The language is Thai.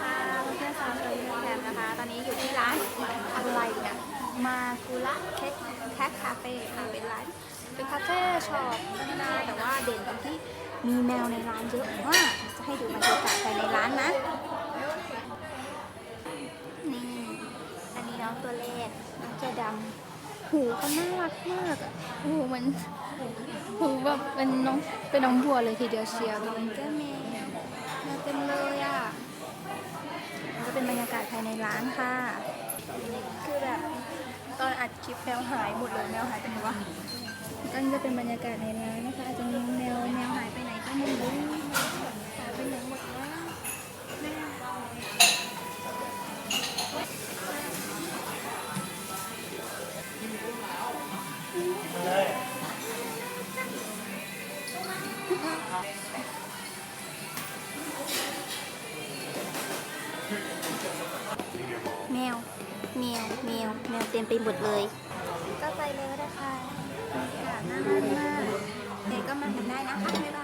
ค่ะเพื่อนนี้อยู่ที่ร้านอะไรเนี่ยมากุระเค้กแท็กคาเฟ่ค่ะ เป็นร้านเป็นคาเฟ่ช็อปธรรมดาแต่ว่าเด่นตรงที่มีแมวในร้านเยอะมากจะให้ดูบรรยากาศภายในร้านนะ นี่ อันนี้น้องตัวเล็กน้องเจดำหูเขาน่ารักมากอะหูมันหูแบบเป็นน้องเป็นน้องบัวเลยทีเดียวเชียวตรงนี้ก็มีแม ก็เป็นบรรยภายในร้านค่ะ คือแบบตอนอัดคลิปแมวหายหมดเลยแมวหายไปไหนวะก็จะเป็นบรรยากาศในร้านนะคะอาจจะมีแมวแมวหายไปไหนก็ไม่รู้หายไปไหนหมดแล้วแมวแม มวแมวแมวเต็มไปหมดเลย ก็ไปเลยก็ได้ค่ะบรรยากาศน่ารักมากเด็กก็มาเห็นได้นะคะบ๊ายบาย